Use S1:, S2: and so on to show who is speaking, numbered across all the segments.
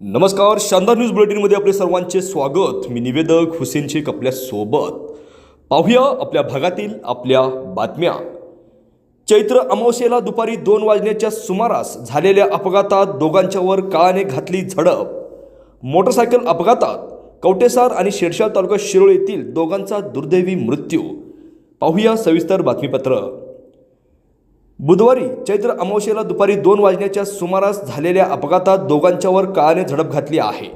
S1: नमस्कार शानदार न्यूज बुलेटिनमध्ये आपले सर्वांचे स्वागत. मी निवेदक हुसेन शेख आपल्यासोबत. पाहूया आपल्या भागातील आपल्या बातम्या. चैत्र अमावस्येला दुपारी दोन वाजण्याच्या सुमारास झालेल्या अपघातात दोघांच्यावर काळाने घातली झडप. मोटरसायकल अपघातात कवटेसार आणि शेरशाळ तालुका शिरोळ येथील दोघांचा दुर्दैवी मृत्यू. पाहूया सविस्तर बातमीपत्र. बुधवारी चैत्र अमावशेला दुपारी दोन वाजण्याच्या सुमारास झालेल्या अपघातात दोघांच्यावर काळाने झडप घातली आहे.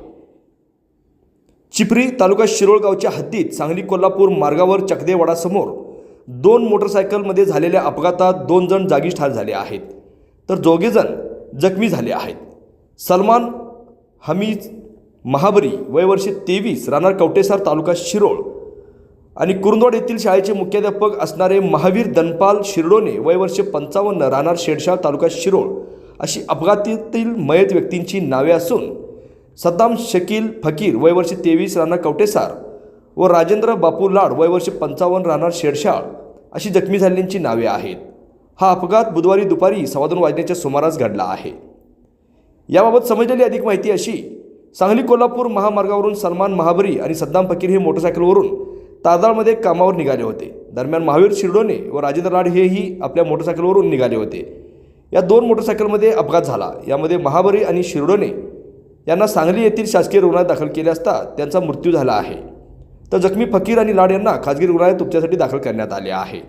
S1: चिपरी तालुका शिरोळगावच्या हद्दीत सांगली कोल्हापूर मार्गावर चकदेवाडासमोर दोन मोटरसायकलमध्ये झालेल्या अपघातात दोन जण जागीच ठार झाले आहेत. तर दोघेजण जखमी झाले आहेत. सलमान हमीज महाबरी वयवर्षे तेवीस राहणार कवटेसार तालुका शिरोळ आणि कुरुंदवाड येथील शाळेचे मुख्याध्यापक असणारे महावीर दनपाल शिरडोने वय वर्ष पंचावन्न राहणार शेडशाळ तालुका शिरोळ. अशी अपघातातील मयत व्यक्तींची नावे असून सद्दाम शकील फकीर वय वर्ष तेवीस राहणार कवटेसार व राजेंद्र बापू लाड वय वर्ष पंचावन्न राहणार शेडशाळ अशी जखमी झालेल्यांची नावे आहेत. हा अपघात बुधवारी दुपारी सव्वादोन वाजण्याच्या सुमारास घडला आहे. याबाबत समजलेली अधिक माहिती अशी सांगली कोल्हापूर महामार्गावरून सलमान महाबरी आणि सद्दाम फकीर हे मोटरसायकलवरून ताजाळमध्ये कामावर निघाले होते. दरम्यान महावीर शिरडोने व राजेंद्र लाड हेही आपल्या मोटरसायकलवरून निघाले होते. या दोन मोटरसायकलमध्ये अपघात झाला. यामध्ये महाबरी आणि शिरडोने यांना सांगली येथील शासकीय रुग्णालयात दाखल केले असता त्यांचा मृत्यू झाला आहे. तर जखमी फकीर आणि लाड यांना खाजगी रुग्णालयात उपचारासाठी दाखल करण्यात आले आहे.